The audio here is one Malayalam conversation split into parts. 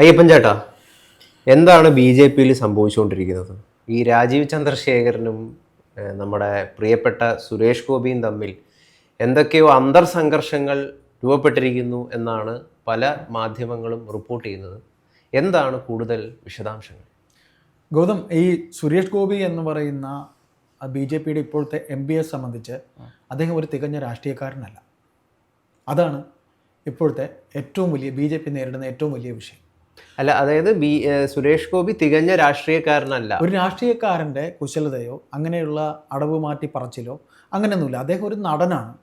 അയ്യപ്പൻ ചേട്ടാ എന്താണ് ബി ജെ പിയിൽ സംഭവിച്ചുകൊണ്ടിരിക്കുന്നത്? ഈ രാജീവ് ചന്ദ്രശേഖരനും നമ്മുടെ പ്രിയപ്പെട്ട സുരേഷ് ഗോപിയും തമ്മിൽ എന്തൊക്കെയോ അന്തർ സംഘർഷങ്ങൾ രൂപപ്പെട്ടിരിക്കുന്നു എന്നാണ് പല മാധ്യമങ്ങളും റിപ്പോർട്ട് ചെയ്യുന്നത്. എന്താണ് കൂടുതൽ വിശദാംശങ്ങൾ? ഗൗതം ഈ സുരേഷ് ഗോപി എന്ന് പറയുന്ന ബി ജെ പിയുടെ ഇപ്പോഴത്തെ എം പിയെ സംബന്ധിച്ച് അദ്ദേഹം ഒരു തികഞ്ഞ രാഷ്ട്രീയക്കാരനല്ല. അതാണ് ഇപ്പോഴത്തെ ഏറ്റവും വലിയ ബി ജെ പി നേരിടുന്ന ഏറ്റവും വലിയ വിഷയം. അല്ല അതായത് ബി സുരേഷ് ഗോപി തികഞ്ഞ രാഷ്ട്രീയക്കാരനല്ല. ഒരു രാഷ്ട്രീയക്കാരന്റെ കുശലതയോ അങ്ങനെയുള്ള അടവ് മാറ്റി പറച്ചിലോ അങ്ങനെയൊന്നുമില്ല. അദ്ദേഹം ഒരു നടനാണ്.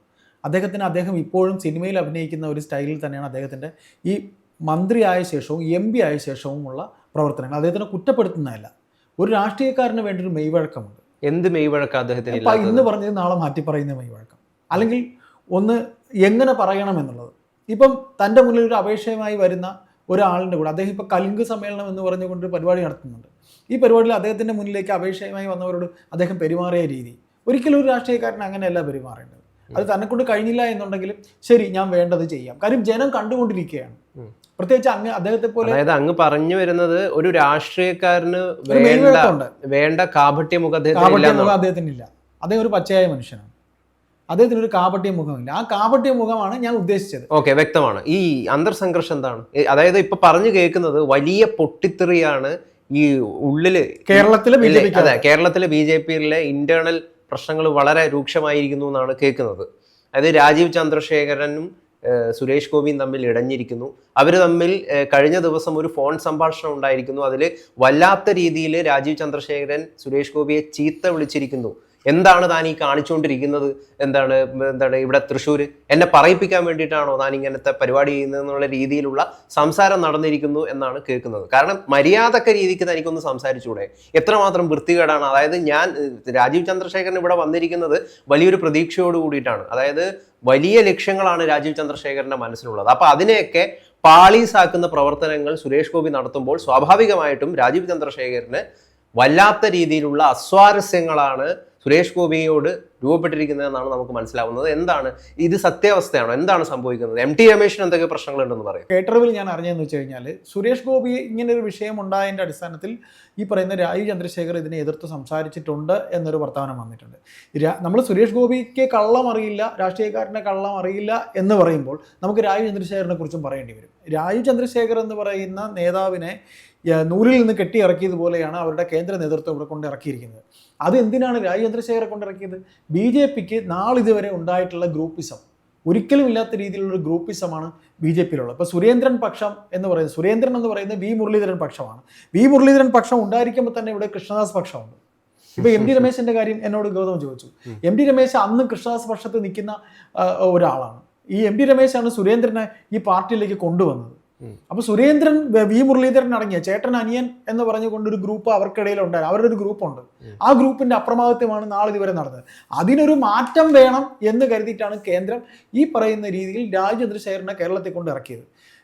അദ്ദേഹത്തിന് അദ്ദേഹം ഇപ്പോഴും സിനിമയിൽ അഭിനയിക്കുന്ന ഒരു സ്റ്റൈലിൽ തന്നെയാണ് അദ്ദേഹത്തിന്റെ ഈ മന്ത്രിയായ ശേഷവും എം പി ആയ ശേഷവുമുള്ള പ്രവർത്തനങ്ങൾ. അദ്ദേഹത്തിനെ കുറ്റപ്പെടുത്തുന്നതല്ല. ഒരു രാഷ്ട്രീയക്കാരന് വേണ്ടി ഒരു മെയ്വഴക്കമുണ്ട്. എന്ത് മെയ്വഴക്കം അദ്ദേഹത്തിന് ഇപ്പം? ഇന്ന് പറഞ്ഞത് നാളെ മാറ്റി പറയുന്ന മെയ്വഴക്കം. അല്ലെങ്കിൽ ഒന്ന് എങ്ങനെ പറയണമെന്നുള്ളത് ഇപ്പം തന്റെ മുന്നിൽ ഒരു അപേക്ഷയുമായി വരുന്ന ഒരാളിന്റെ കൂടെ. അദ്ദേഹം ഇപ്പോൾ കലുങ്ക് സമ്മേളനം എന്ന് പറഞ്ഞുകൊണ്ട് പരിപാടി നടത്തുന്നുണ്ട്. ഈ പരിപാടിയിൽ അദ്ദേഹത്തിന്റെ മുന്നിലേക്ക് അപേക്ഷയുമായി വന്നവരോട് അദ്ദേഹം പെരുമാറിയ രീതി. ഒരിക്കലും ഒരു രാഷ്ട്രീയക്കാരൻ അങ്ങനെയല്ല പെരുമാറേണ്ടത്. അത് തന്നെ കൊണ്ട് കഴിഞ്ഞില്ല എന്നുണ്ടെങ്കിലും ശരി ഞാൻ വേണ്ടത് ചെയ്യാം. കാര്യം ജനം കണ്ടുകൊണ്ടിരിക്കുകയാണ്. പ്രത്യേകിച്ച് അങ്ങ് അദ്ദേഹത്തെ പോലെ അതായത് അങ്ങ് പറഞ്ഞു വരുന്നത് ഒരു രാഷ്ട്രീയക്കാരന് വേണ്ട വേണ്ട കാപട്യ മുഖം അദ്ദേഹത്തിന് ഇല്ല അദ്ദേഹം ഒരു പച്ചയായ മനുഷ്യനാണ്. അദ്ദേഹത്തിന് ഒരു കാപട്യ മുഖമില്ല. ആ കാപട്യ മുഖമാണ് ഞാൻ ഉദ്ദേശിച്ചത്. ഓക്കെ വ്യക്തമാണ്. ഈ അന്തർസംഘർഷം എന്താണ്? അതായത് ഇപ്പൊ പറഞ്ഞു കേൾക്കുന്നത് വലിയ പൊട്ടിത്തെറിയാണ് ഈ ഉള്ളിൽ കേരളത്തിലെ ബി ജെ പി അതെ കേരളത്തിലെ ബി ജെ പിയിലെ ഇന്റേണൽ പ്രശ്നങ്ങൾ വളരെ രൂക്ഷമായിരിക്കുന്നു എന്നാണ് കേൾക്കുന്നത്. അതായത് രാജീവ് ചന്ദ്രശേഖരനും സുരേഷ് ഗോപിയും തമ്മിൽ ഇടഞ്ഞിരിക്കുന്നു. അവർ തമ്മിൽ കഴിഞ്ഞ ദിവസം ഒരു ഫോൺ സംഭാഷണം ഉണ്ടായിരിക്കുന്നു. അതിൽ വല്ലാത്ത രീതിയിൽ രാജീവ് ചന്ദ്രശേഖരൻ സുരേഷ് ഗോപിയെ ചീത്ത വിളിച്ചിരിക്കുന്നു. എന്താണ് താൻ ഈ കാണിച്ചുകൊണ്ടിരിക്കുന്നത്? എന്താണ് എന്താണ് ഇവിടെ തൃശ്ശൂർ എന്നെ പറയിപ്പിക്കാൻ വേണ്ടിയിട്ടാണോ താൻ ഇങ്ങനത്തെ പരിപാടി ചെയ്യുന്നത് എന്നുള്ള രീതിയിലുള്ള സംസാരം നടന്നിരിക്കുന്നു എന്നാണ് കേൾക്കുന്നത്. കാരണം മര്യാദക്ക രീതിക്ക് തനിക്കൊന്ന് സംസാരിച്ചൂടെ എത്രമാത്രം വൃത്തികേടാണ്? അതായത് ഞാൻ രാജീവ് ചന്ദ്രശേഖരൻ ഇവിടെ വന്നിരിക്കുന്നത് വലിയൊരു പ്രതീക്ഷയോട് കൂടിയിട്ടാണ്. അതായത് വലിയ ലക്ഷ്യങ്ങളാണ് രാജീവ് ചന്ദ്രശേഖരന്റെ മനസ്സിലുള്ളത്. അപ്പൊ അതിനെയൊക്കെ പാളീസാക്കുന്ന പ്രവർത്തനങ്ങൾ സുരേഷ് ഗോപി നടത്തുമ്പോൾ സ്വാഭാവികമായിട്ടും രാജീവ് ചന്ദ്രശേഖരന് വല്ലാത്ത രീതിയിലുള്ള അസ്വാരസ്യങ്ങളാണ് സുരേഷ് ഗോപിയോട് രൂപപ്പെട്ടിരിക്കുന്നതെന്നാണ് നമുക്ക് മനസ്സിലാവുന്നത്. എന്താണ്? ഇത് സത്യാവസ്ഥയാണോ? എന്താണ് സംഭവിക്കുന്നത്? എം ടി രമേശിന് എന്തൊക്കെ പ്രശ്നങ്ങളുണ്ടെന്ന് പറയും. കേട്ടറിവിൽ ഞാൻ അറിഞ്ഞതെന്ന് വെച്ച് കഴിഞ്ഞാൽ സുരേഷ് ഗോപി ഇങ്ങനെ ഒരു വിഷയം ഉണ്ടായതിന്റെ അടിസ്ഥാനത്തിൽ ഈ പറയുന്ന രാജീവ് ചന്ദ്രശേഖർ ഇതിനെ എതിർത്ത് സംസാരിച്ചിട്ടുണ്ട് എന്നൊരു വർത്തമാനം വന്നിട്ടുണ്ട്. നമ്മൾ സുരേഷ് ഗോപിക്ക് കള്ളം അറിയില്ല രാഷ്ട്രീയക്കാരന്റെ കള്ളം അറിയില്ല എന്ന് പറയുമ്പോൾ നമുക്ക് രാജീവ് ചന്ദ്രശേഖരനെ കുറിച്ചും പറയേണ്ടി വരും. രാജീവ് ചന്ദ്രശേഖർ എന്ന് പറയുന്ന നേതാവിനെ നൂലിൽ നിന്ന് കെട്ടി ഇറക്കിയതുപോലെയാണ് അവരുടെ കേന്ദ്ര നേതൃത്വം ഇവിടെ കൊണ്ട് ഇറക്കിയിരിക്കുന്നത് അത് എന്തിനാണ് രാജീവ് ചന്ദ്രശേഖരെ കൊണ്ട് ഇറക്കിയത് ബി ജെ പിക്ക് നാളിതുവരെ ഉണ്ടായിട്ടുള്ള ഗ്രൂപ്പിസം ഒരിക്കലും ഇല്ലാത്ത രീതിയിലുള്ള ഒരു ഗ്രൂപ്പിസമാണ് ബി ജെ പിയിലുള്ളത്. ഇപ്പോൾ സുരേന്ദ്രൻ പക്ഷം എന്ന് പറയുന്നത് സുരേന്ദ്രൻ എന്ന് പറയുന്നത് വി മുരളീധരൻ പക്ഷമാണ്. വി മുരളീധരൻ പക്ഷം ഉണ്ടായിരിക്കുമ്പോൾ തന്നെ ഇവിടെ കൃഷ്ണദാസ് പക്ഷമുണ്ട്. ഇപ്പൊ എം ഡി രമേശിന്റെ കാര്യം എന്നോട് ഗൗതം ചോദിച്ചു. എം ഡി രമേശ് അന്ന് കൃഷ്ണദാസ് പക്ഷത്ത് നിൽക്കുന്ന ഒരാളാണ്. ഈ എം ഡി രമേശാണ് സുരേന്ദ്രനെ ഈ പാർട്ടിയിലേക്ക് കൊണ്ടുവന്നത്. അപ്പൊ സുരേന്ദ്രൻ വ- മുരളീധരൻ അടങ്ങിയ ചേട്ടൻ അനിയൻ എന്ന് പറഞ്ഞുകൊണ്ട് ഒരു ഗ്രൂപ്പ് അവർക്കിടയിൽ ഉണ്ടായിരുന്നു. അവരുടെ ഒരു ഗ്രൂപ്പ് ഉണ്ട്. ആ ഗ്രൂപ്പിന്റെ അപ്രമാദിത്വമാണ് നാളെ ഇതുവരെ നടന്നത്. അതിനൊരു മാറ്റം വേണം എന്ന് കരുതിയിട്ടാണ് കേന്ദ്രം ഈ പറയുന്ന രീതിയിൽ രാജചന്ദ്രശേഖരനെ കേരളത്തിൽ കൊണ്ട് ഇറക്കിയത്.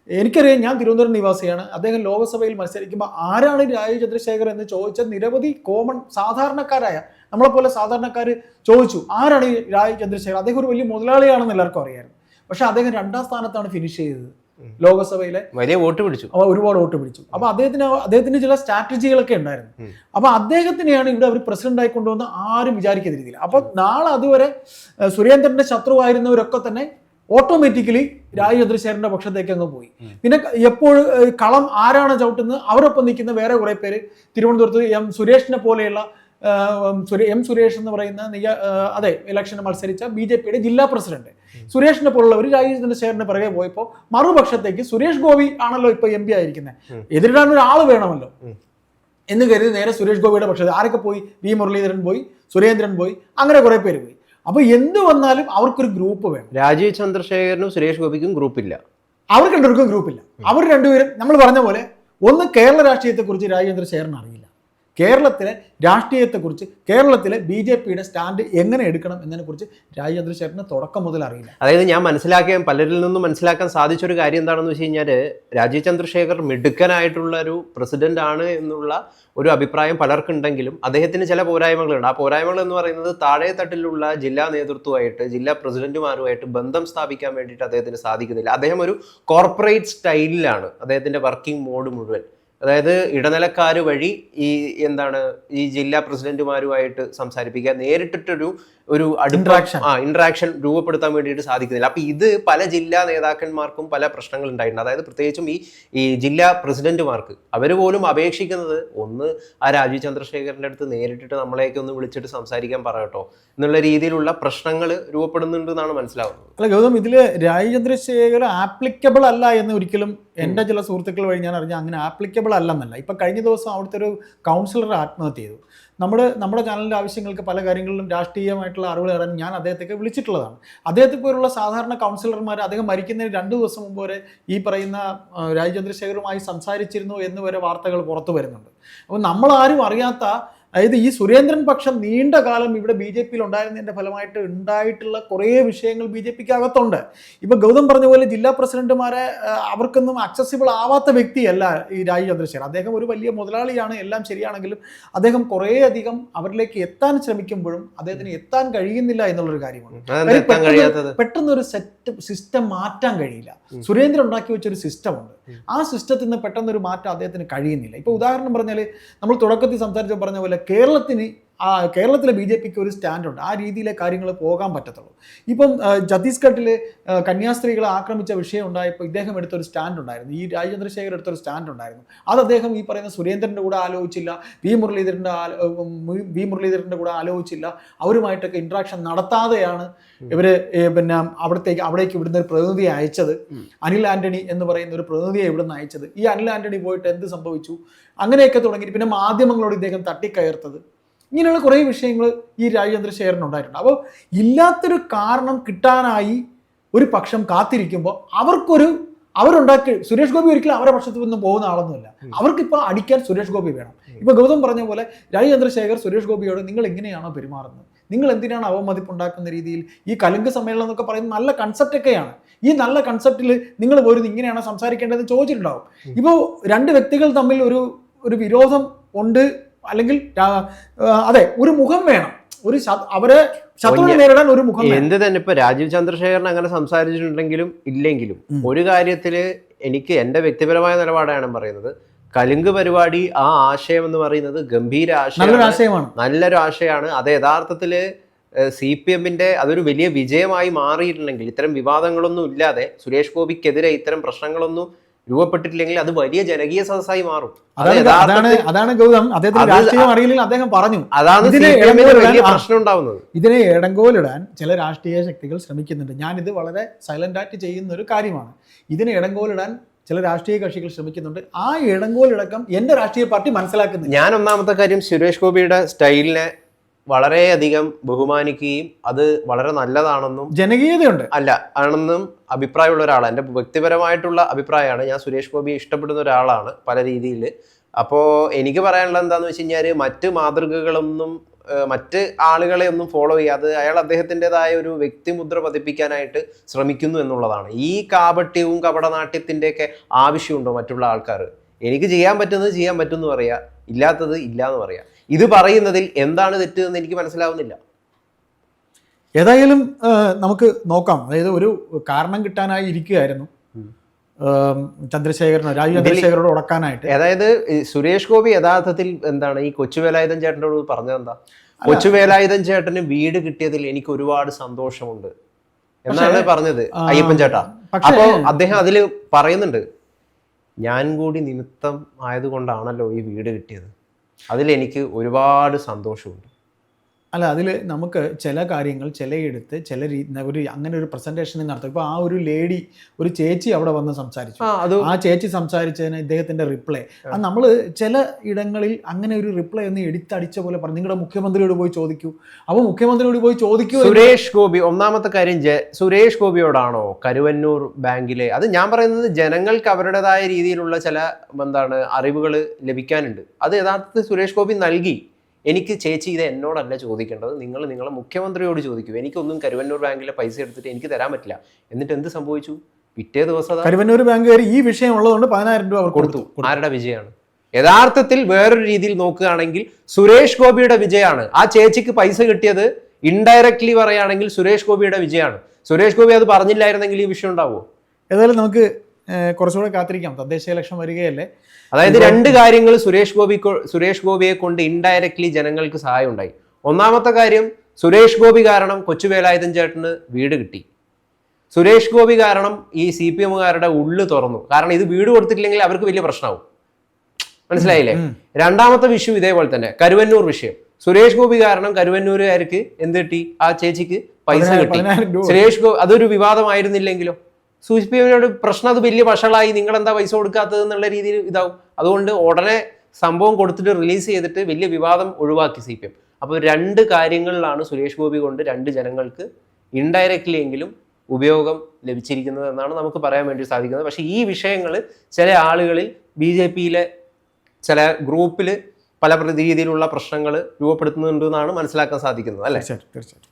എനിക്കറിയാം ഞാൻ തിരുവനന്തപുരം നിവാസിയാണ്. അദ്ദേഹം ലോകസഭയിൽ മത്സരിക്കുമ്പോൾ ആരാണ് രാജീവ് ചന്ദ്രശേഖർ എന്ന് ചോദിച്ച നിരവധി കോമൺ സാധാരണക്കാരായ നമ്മളെപ്പോലെ സാധാരണക്കാർ ചോദിച്ചു ആരാണ് ഈ രാജീവ് ചന്ദ്രശേഖർ? അദ്ദേഹം ഒരു വലിയ മുതലാളിയാണെന്ന് എല്ലാവർക്കും അറിയാമായിരുന്നു പക്ഷെ അദ്ദേഹം രണ്ടാം സ്ഥാനത്താണ് ഫിനിഷ് ചെയ്തത്. ലോകസഭയിലെ വലിയ വോട്ട് പിടിച്ചു. ഒരുപാട് വോട്ട് പിടിച്ചു. അപ്പൊ അദ്ദേഹത്തിന് അദ്ദേഹത്തിന് ചില സ്ട്രാറ്റജികളൊക്കെ ഉണ്ടായിരുന്നു. അപ്പൊ അദ്ദേഹത്തിനെയാണ് ഇവിടെ അവർ പ്രസിഡന്റായി കൊണ്ടുവന്ന് ആരും വിചാരിക്കുന്ന രീതിയിൽ. അപ്പൊ നാളെ അതുവരെ സുരേന്ദ്രന്റെ ശത്രുവായിരുന്നവരൊക്കെ തന്നെ ഓട്ടോമാറ്റിക്കലി രാജ് ചന്ദ്രശേഖരന്റെ പക്ഷത്തേക്ക് അങ്ങ് പോയി. പിന്നെ എപ്പോഴും കളം ആരാണ് ചവിട്ടുന്നത്? അവരൊപ്പം നിൽക്കുന്ന വേറെ കുറെ പേര്. തിരുവനന്തപുരത്ത് എം സുരേഷിനെ പോലെയുള്ള എം സുരേഷ് എന്ന് പറയുന്ന നിയ അതെ ഇലക്ഷന് മത്സരിച്ച ബി ജെ പിയുടെ ജില്ലാ പ്രസിഡന്റ്. സുരേഷിനെ പോലുള്ളവർ രാജീവ് ചന്ദ്രശേഖരന്റെ പിറകെ പോയപ്പോൾ മറുപക്ഷത്തേക്ക് സുരേഷ് ഗോപി ആണല്ലോ ഇപ്പൊ എം പി ആയിരിക്കുന്നത് എതിരിടാൻ എതിരിടാൻ ഒരാൾ വേണമല്ലോ. എന്ന് കരുതി നേരെ സുരേഷ് ഗോപിയുടെ പക്ഷേ ആരൊക്കെ പോയി? വി മുരളീധരൻ പോയി സുരേന്ദ്രൻ പോയി അങ്ങനെ കുറെ പേര് പോയി. അപ്പൊ എന്ത് വന്നാലും അവർക്കൊരു ഗ്രൂപ്പ് വേണം. രാജീവ് ചന്ദ്രശേഖരനും സുരേഷ് ഗോപിക്കും ഗ്രൂപ്പ് ഇല്ല അവർക്ക് രണ്ടുപേർക്കും ഗ്രൂപ്പ് ഇല്ല അവർ രണ്ടുപേരും നമ്മൾ പറഞ്ഞ പോലെ ഒന്ന് കേരള രാഷ്ട്രീയത്തെക്കുറിച്ച് രാജേന്ദ്ര ശേഖരൻ അറിയില്ല. കേരളത്തിലെ രാഷ്ട്രീയത്തെക്കുറിച്ച് കേരളത്തിലെ ബി ജെ പിയുടെ സ്റ്റാൻഡ് എങ്ങനെ എടുക്കണം എന്നതിനെക്കുറിച്ച് ചന്ദ്രശേഖരന് തുടക്കം മുതൽ അറിയില്ല. അതായത് ഞാൻ മനസ്സിലാക്കിയ പലരിൽ നിന്നും മനസ്സിലാക്കാൻ സാധിച്ച ഒരു കാര്യം എന്താണെന്ന് വെച്ച് കഴിഞ്ഞാൽ രാജീവ് ചന്ദ്രശേഖർ മിടുക്കനായിട്ടുള്ള ഒരു പ്രസിഡന്റ് ആണ് എന്നുള്ള ഒരു അഭിപ്രായം പലർക്കുണ്ടെങ്കിലും അദ്ദേഹത്തിന് ചില പോരായ്മകളുണ്ട്. ആ പോരായ്മകൾ എന്ന് പറയുന്നത് താഴെ തട്ടിലുള്ള ജില്ലാ നേതൃത്വമായിട്ട് ജില്ലാ പ്രസിഡന്റുമാരുമായിട്ട് ബന്ധം സ്ഥാപിക്കാൻ വേണ്ടിയിട്ട് അദ്ദേഹത്തിന് സാധിക്കുന്നില്ല. അദ്ദേഹം ഒരു കോർപ്പറേറ്റ് സ്റ്റൈലിലാണ് അദ്ദേഹത്തിന്റെ വർക്കിംഗ് മോഡ് മുഴുവൻ. അതായത് ഇടനിലക്കാർ വഴി ഈ എന്താണ് ഈ ജില്ലാ പ്രസിഡന്റുമാരുമായിട്ട് സംസാരിപ്പിക്കുക. നേരിട്ടിട്ടൊരു ഒരു ഇന്ററാക്ഷൻ ആ ഇന്ററാക്ഷൻ രൂപപ്പെടുത്താൻ വേണ്ടിയിട്ട് സാധിക്കുന്നില്ല. അപ്പൊ ഇത് പല ജില്ലാ നേതാക്കന്മാർക്കും പല പ്രശ്നങ്ങൾ ഉണ്ടായിട്ടുണ്ട്. അതായത് പ്രത്യേകിച്ചും ഈ ഈ ജില്ലാ പ്രസിഡന്റുമാർക്ക് അവർ പോലും അപേക്ഷിക്കുന്നത് ഒന്ന് ആ രാജീവ് ചന്ദ്രശേഖരന്റെ അടുത്ത് നേരിട്ടിട്ട് നമ്മളെയൊക്കെ ഒന്ന് വിളിച്ചിട്ട് സംസാരിക്കാൻ പറയട്ടോ എന്നുള്ള രീതിയിലുള്ള പ്രശ്നങ്ങൾ രൂപപ്പെടുന്നുണ്ട് എന്നാണ് മനസ്സിലാവുന്നത്. അല്ല ഗൗതം ഇതിൽ രാജീവ് ചന്ദ്രശേഖർ ആപ്ലിക്കബിൾ അല്ല എന്ന് ഒരിക്കലും എന്റെ ചില സുഹൃത്തുക്കൾ വഴി ഞാൻ അറിഞ്ഞ അങ്ങനെ ആപ്ലിക്കബിൾ അല്ലെന്നല്ല. ഇപ്പം കഴിഞ്ഞ ദിവസം അവിടുത്തെ ഒരു കൗൺസിലർ ആത്മഹത്യ ചെയ്തു. നമ്മുടെ നമ്മുടെ ചാനലിന്റെ ആവശ്യങ്ങൾക്ക് പല കാര്യങ്ങളിലും രാഷ്ട്രീയമായിട്ടുള്ള അറിവുകൾ തരാൻ ഞാൻ അദ്ദേഹത്തേക്ക് വിളിച്ചിട്ടുള്ളതാണ്. അദ്ദേഹത്തെ പോലുള്ള സാധാരണ കൗൺസിലർമാർ അദ്ദേഹം മരിക്കുന്നതിന് രണ്ട് ദിവസം മുമ്പ് വരെ ഈ പറയുന്ന ആ, രാജീവ് ചന്ദ്രശേഖറുമായി സംസാരിച്ചിരുന്നു എന്ന് വരെ വാർത്തകൾ പുറത്തു വരുന്നുണ്ട്. അപ്പോൾ നമ്മളാരും അറിയാത്ത അതായത് ഈ സുരേന്ദ്രൻ പക്ഷം നീണ്ട കാലം ഇവിടെ ബി ജെ പിയിൽ ഉണ്ടായിരുന്നതിന്റെ ഫലമായിട്ട് ഉണ്ടായിട്ടുള്ള കുറേ വിഷയങ്ങൾ ബി ജെ പിക്ക് അകത്തുണ്ട് ഇപ്പം ഗൗതം പറഞ്ഞ പോലെ ജില്ലാ പ്രസിഡന്റുമാരെ അവർക്കൊന്നും അക്സസിബിൾ ആവാത്ത വ്യക്തിയല്ല ഈ രാജീവ് ചന്ദ്രശേഖർ അദ്ദേഹം ഒരു വലിയ മുതലാളിയാണ് എല്ലാം ശരിയാണെങ്കിലും അദ്ദേഹം കുറേയധികം അവരിലേക്ക് എത്താൻ ശ്രമിക്കുമ്പോഴും അദ്ദേഹത്തിന് എത്താൻ കഴിയുന്നില്ല എന്നുള്ളൊരു കാര്യമാണ്. പെട്ടെന്നൊരു കഴിയാത്തത് പെട്ടെന്ന് ഒരു സെറ്റ് സിസ്റ്റം മാറ്റാൻ കഴിയില്ല. സുരേന്ദ്രൻ ഉണ്ടാക്കി വെച്ചൊരു സിസ്റ്റം ഉണ്ട്. ആ സിസ്റ്റത്തിൽ നിന്ന് പെട്ടെന്നൊരു മാറ്റം അദ്ദേഹത്തിന് കഴിയുന്നില്ല. ഇപ്പൊ ഉദാഹരണം പറഞ്ഞാൽ നമ്മൾ തുടക്കത്തിൽ സംസാരിച്ച പറഞ്ഞ പോലെ കേരളത്തിന് ആ കേരളത്തിലെ ബി ജെ പിക്ക് ഒരു സ്റ്റാൻഡുണ്ട്. ആ രീതിയിലെ കാര്യങ്ങൾ പോകാൻ പറ്റത്തുള്ളൂ. ഇപ്പം ഛത്തീസ്ഗഡിൽ കന്യാസ്ത്രീകളെ ആക്രമിച്ച വിഷയം ഉണ്ടായപ്പോൾ ഇദ്ദേഹം എടുത്തൊരു സ്റ്റാൻഡ് ഉണ്ടായിരുന്നു ഈ രാജ് ചന്ദ്രശേഖർ എടുത്തൊരു സ്റ്റാൻഡ് ഉണ്ടായിരുന്നു അത് അദ്ദേഹം ഈ പറയുന്ന സുരേന്ദ്രന്റെ കൂടെ ആലോചിച്ചില്ല വി മുരളീധരന്റെ വി മുരളീധരന്റെ കൂടെ ആലോചിച്ചില്ല. അവരുമായിട്ടൊക്കെ ഇൻട്രാക്ഷൻ നടത്താതെയാണ് ഇവർ പിന്നെ അവിടത്തേക്ക് അവിടേക്ക് ഇവിടുന്ന് ഒരു പ്രതിനിധിയെ അയച്ചത്. അനിൽ ആന്റണി എന്ന് പറയുന്ന ഒരു പ്രതിനിധിയെ ഇവിടുന്ന് അയച്ചത്. ഈ അനിൽ ആന്റണി പോയിട്ട് എന്ത് സംഭവിച്ചു? അങ്ങനെയൊക്കെ തുടങ്ങി. പിന്നെ മാധ്യമങ്ങളോട് ഇദ്ദേഹം തട്ടിക്കയർത്തത്. ഇങ്ങനെയുള്ള കുറേ വിഷയങ്ങൾ ഈ രാജചന്ദ്രശേഖരൻ ഉണ്ടായിട്ടുണ്ട്. അപ്പോൾ ഇല്ലാത്തൊരു കാരണം കിട്ടാനായി ഒരു പക്ഷം കാത്തിരിക്കുമ്പോൾ അവർക്കൊരു അവരുണ്ടാക്കി സുരേഷ് ഗോപി ഒരിക്കലും അവരുടെ പക്ഷത്തു നിന്നും പോകുന്ന ആളൊന്നുമില്ല. അവർക്കിപ്പോൾ അടിക്കാൻ സുരേഷ് ഗോപി വേണം. ഇപ്പോൾ ഗൗതം പറഞ്ഞ പോലെ രാജചന്ദ്രശേഖർ സുരേഷ് ഗോപിയോട് നിങ്ങൾ എങ്ങനെയാണോ പെരുമാറുന്നത്? നിങ്ങൾ എന്തിനാണ് അവമതിപ്പുണ്ടാക്കുന്ന രീതിയിൽ ഈ കലുങ്ക് സമ്മേളനം എന്നൊക്കെ പറയുന്ന നല്ല കൺസെപ്റ്റ് ഒക്കെയാണ്. ഈ നല്ല കൺസെപ്റ്റിൽ നിങ്ങൾ പോലും ഇങ്ങനെയാണോ സംസാരിക്കേണ്ടതെന്ന് ചോദിച്ചിട്ടുണ്ടാവും. ഇപ്പോൾ രണ്ട് വ്യക്തികൾ തമ്മിൽ ഒരു ഒരു വിരോധം ഉണ്ട് അല്ലെങ്കിൽ അതെ ഒരു മുഖം വേണം. ഒരു അവരെ ശത്രുവിനെ നേരിടാൻ ഒരു മുഖം എന്ത് തന്നെ ഇപ്പൊ രാജീവ് ചന്ദ്രശേഖരൻ അങ്ങനെ സംസാരിച്ചിട്ടുണ്ടെങ്കിലും ഇല്ലെങ്കിലും ഒരു കാര്യത്തിൽ എനിക്ക് എന്റെ വ്യക്തിപരമായ നിലപാടാണ് പറയുന്നത്. കലുങ്ക് പരിപാടി ആ ആശയം എന്ന് പറയുന്നത് ഗംഭീര ആശയമാണ്. നല്ലൊരു ആശയമാണ്. അത് യഥാർത്ഥത്തിൽ സി പി എമ്മിന്റെ അതൊരു വലിയ വിജയമായി മാറിയിട്ടുണ്ടെങ്കിൽ ഇത്തരം വിവാദങ്ങളൊന്നും ഇല്ലാതെ സുരേഷ് ഗോപിക്കെതിരെ ഇത്തരം പ്രശ്നങ്ങളൊന്നും രൂപപ്പെട്ടിട്ടില്ലെങ്കിൽ അത് വലിയ ജനകീയ സദസ്സായി മാറും. അതാണ് അതാണ് ഗൗതം. അദ്ദേഹത്തിന് രാഷ്ട്രീയം അറിയില്ലെങ്കിൽ അദ്ദേഹം പറഞ്ഞു. അതാണ് വലിയ പ്രശ്നം ഉണ്ടാവുന്നത് ഇതിനെ ഇടങ്കോലിടാൻ ചില രാഷ്ട്രീയ ശക്തികൾ ശ്രമിക്കുന്നുണ്ട്. ഞാൻ ഇത് വളരെ സൈലന്റ് ആയിട്ട് ചെയ്യുന്ന ഒരു കാര്യമാണ്. ഇതിനെ ഇടങ്കോലിടാൻ ചില രാഷ്ട്രീയ കക്ഷികൾ ശ്രമിക്കുന്നുണ്ട്. ആ ഇടങ്കോലിടക്കം എന്റെ രാഷ്ട്രീയ പാർട്ടി മനസ്സിലാക്കുന്നു ഞാൻ ഒന്നാമത്തെ കാര്യം സുരേഷ് ഗോപിയുടെ സ്റ്റൈലിനെ വളരെയധികം ബഹുമാനിക്കുകയും അത് വളരെ നല്ലതാണെന്നും ജനകീയതയുണ്ട്. അല്ല ആണെന്നും അഭിപ്രായമുള്ള ഒരാളാണ്. എന്റെ വ്യക്തിപരമായിട്ടുള്ള അഭിപ്രായമാണ്. ഞാൻ സുരേഷ് ഗോപി ഇഷ്ടപ്പെടുന്ന ഒരാളാണ് പല രീതിയിൽ. അപ്പോൾ എനിക്ക് പറയാനുള്ളത് എന്താണെന്ന് വെച്ച് കഴിഞ്ഞാൽ മറ്റ് മാതൃകകളൊന്നും മറ്റ് ആളുകളെ ഒന്നും ഫോളോ ചെയ്യാതെ അയാൾ അദ്ദേഹത്തിന്റെതായ ഒരു വ്യക്തിമുദ്ര പതിപ്പിക്കാനായിട്ട് ശ്രമിക്കുന്നു എന്നുള്ളതാണ്. ഈ കാപട്യവും കപടനാട്യത്തിന്റെയൊക്കെ ആവശ്യമുണ്ടോ മറ്റുള്ള ആൾക്കാർ? എനിക്ക് ചെയ്യാൻ പറ്റുന്നത് ചെയ്യാൻ പറ്റുമെന്ന് പറയാം. പറയാ ഇല്ലാത്തത് ഇല്ല എന്ന് പറയാ. ഇത് പറയുന്നതിൽ എന്താണ് തെറ്റ് എന്ന് എനിക്ക് മനസ്സിലാവുന്നില്ല. ഏതായാലും നമുക്ക് നോക്കാം. അതായത് ഒരു കാരണം കിട്ടാനായി ഇരിക്കുകയായിരുന്നു. ചന്ദ്രശേഖരനോ രാജു ചന്ദ്രശേഖരോട് ഉടക്കാനായിട്ട് അതായത് സുരേഷ് ഗോപി യഥാർത്ഥത്തിൽ എന്താണ് ഈ കൊച്ചു വേലായുധൻ ചേട്ടനോട് പറഞ്ഞത് എന്താ കൊച്ചുവേലായുധൻ ചേട്ടന് വീട് കിട്ടിയതിൽ എനിക്ക് ഒരുപാട് സന്തോഷമുണ്ട് എന്നാണ് പറഞ്ഞത് അയ്യപ്പൻ ചേട്ടാ. അപ്പോ അദ്ദേഹം അതിൽ പറയുന്നുണ്ട് ഞാൻ കൂടി നിമിത്തം ആയതുകൊണ്ടാണല്ലോ ഈ വീട് കിട്ടിയത്. അതിൽ എനിക്ക് ഒരുപാട് സന്തോഷമുണ്ട്. അല്ല അതിൽ നമുക്ക് ചില കാര്യങ്ങൾ ചിലയെടുത്ത് ചില രീതി ഒരു അങ്ങനെ ഒരു പ്രസന്റേഷൻ നടത്തും. ഇപ്പോൾ ആ ഒരു ലേഡി ഒരു ചേച്ചി അവിടെ വന്ന് സംസാരിച്ചു. ആ ചേച്ചി സംസാരിച്ചതിന് ഇദ്ദേഹത്തിന്റെ റിപ്ലൈ അത് നമ്മൾ ചില ഇടങ്ങളിൽ അങ്ങനെ ഒരു റിപ്ലൈ ഒന്ന് എടുത്തടിച്ച പോലെ പറഞ്ഞു നിങ്ങളുടെ മുഖ്യമന്ത്രിയോട് പോയി ചോദിക്കൂ. അപ്പോൾ മുഖ്യമന്ത്രിയോട് പോയി ചോദിക്കൂ സുരേഷ് ഗോപി ഒന്നാമത്തെ കാര്യം സുരേഷ് ഗോപിയോടാണോ കരുവന്നൂർ ബാങ്കിലെ? അത് ഞാൻ പറയുന്നത് ജനങ്ങൾക്ക് അവരുടേതായ രീതിയിലുള്ള ചില എന്താണ് അറിവുകൾ ലഭിക്കാനുണ്ട്. അത് യഥാർത്ഥത്തിൽ സുരേഷ് ഗോപി നൽകി. എനിക്ക് ചേച്ചി ഇത് എന്നോടല്ല ചോദിക്കേണ്ടത്. നിങ്ങൾ നിങ്ങളെ മുഖ്യമന്ത്രിയോട് ചോദിക്കൂ. എനിക്കൊന്നും കരുവന്നൂർ ബാങ്കിലെ പൈസ എടുത്തിട്ട് എനിക്ക് തരാൻ പറ്റില്ല. എന്നിട്ട് എന്ത് സംഭവിച്ചു? പിറ്റേ ദിവസം കരുവന്നൂർ ബാങ്കുകാർ ഈ വിഷയം ഉള്ളതുകൊണ്ട് പതിനായിരം രൂപ അവർ കൊടുത്തു. ആരുടെ വിജയമാണ്? യഥാർത്ഥത്തിൽ വേറൊരു രീതിയിൽ നോക്കുകയാണെങ്കിൽ സുരേഷ് ഗോപിയുടെ വിജയമാണ്. ആ ചേച്ചിക്ക് പൈസ കിട്ടിയത് ഇൻഡയറക്ട്ലി പറയുകയാണെങ്കിൽ സുരേഷ് ഗോപിയുടെ വിജയമാണ്. സുരേഷ് ഗോപി അത് പറഞ്ഞില്ലായിരുന്നെങ്കിൽ ഈ വിഷയം ഉണ്ടാവുമോ? ഏതായാലും നമുക്ക് കുറച്ചുകൂടെ കാത്തിരിക്കാം. തദ്ദേശ ഇലക്ഷൻ വരികയല്ലേ. അതായത് രണ്ട് കാര്യങ്ങൾ സുരേഷ് ഗോപി സുരേഷ് ഗോപിയെ കൊണ്ട് ഇൻഡയറക്ട്ലി ജനങ്ങൾക്ക് സഹായം ഉണ്ടായി ഒന്നാമത്തെ കാര്യം സുരേഷ് ഗോപി കാരണം കൊച്ചുവേലായുധൻ ചേട്ടന് വീട് കിട്ടി. സുരേഷ് ഗോപി കാരണം ഈ സി പി എമ്മുകാരുടെ ഉള്ളു തുറന്നു. കാരണം ഇത് വീട് കൊടുത്തിട്ടില്ലെങ്കിൽ അവർക്ക് വലിയ പ്രശ്നമാവും. മനസ്സിലായില്ലേ? രണ്ടാമത്തെ വിഷയം ഇതേപോലെ തന്നെ കരുവന്നൂർ വിഷയം. സുരേഷ് ഗോപി കാരണം കരുവന്നൂരുകാർക്ക് എന്ത് കിട്ടി? ആ ചേച്ചിക്ക് പൈസ കിട്ടി. സുരേഷ് ഗോപി അതൊരു വിവാദമായിരുന്നില്ലെങ്കിലോ? സുഷിപ്പിയോട് പ്രശ്നം അത് വലിയ വഷളായി നിങ്ങൾ എന്താ പൈസ കൊടുക്കാത്തത് എന്നുള്ള രീതിയിൽ ഇതാവും. അതുകൊണ്ട് ഉടനെ സംഭവം കൊടുത്തിട്ട് റിലീസ് ചെയ്തിട്ട് വലിയ വിവാദം ഒഴിവാക്കി സി പി എം. അപ്പോൾ രണ്ട് കാര്യങ്ങളിലാണ് സുരേഷ് ഗോപി കൊണ്ട് രണ്ട് ജനങ്ങൾക്ക് ഇൻഡയറക്റ്റ്ലി എങ്കിലും ഉപയോഗം ലഭിച്ചിരിക്കുന്നത് എന്നാണ് നമുക്ക് പറയാൻ വേണ്ടി സാധിക്കുന്നത്. പക്ഷേ ഈ വിഷയങ്ങൾ ചില ആളുകളിൽ ബി ജെ പിയിലെ ചില ഗ്രൂപ്പിൽ പല രീതിയിലുള്ള പ്രശ്നങ്ങൾ രൂപപ്പെടുത്തുന്നുണ്ട് എന്നാണ് മനസ്സിലാക്കാൻ സാധിക്കുന്നത് അല്ലേ? തീർച്ചയായിട്ടും.